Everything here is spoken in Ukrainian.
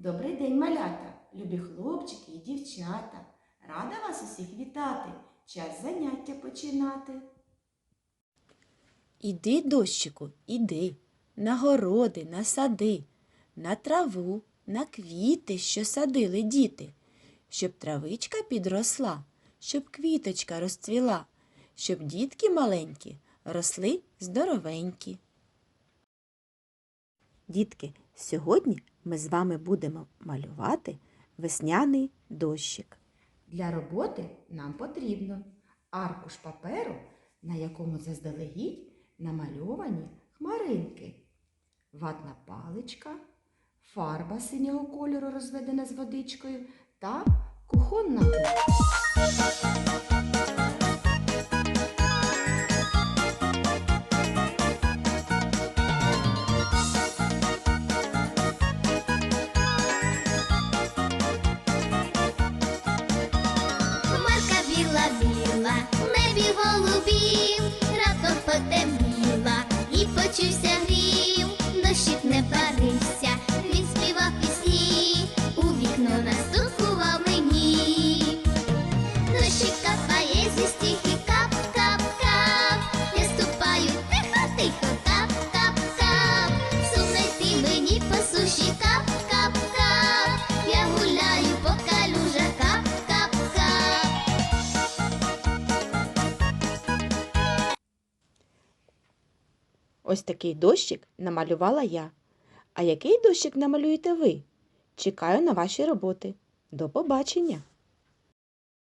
Добрий день, малята, любі хлопчики і дівчата. Рада вас усіх вітати. Час заняття починати. Іди, дощику, іди, на городи, на сади, на траву, на квіти, що садили діти, щоб травичка підросла, щоб квіточка розцвіла, щоб дітки маленькі росли здоровенькі. Дітки, сьогодні ми з вами будемо малювати весняний дощик. Для роботи нам потрібно аркуш паперу, на якому заздалегідь намальовані хмаринки, ватна паличка, фарба синього кольору, розведена з водичкою, та кухонна губка. Хмарка біла-біла, в небі голубів, Ось такий дощик намалювала я. А який дощик намалюєте ви? Чекаю на ваші роботи. До побачення!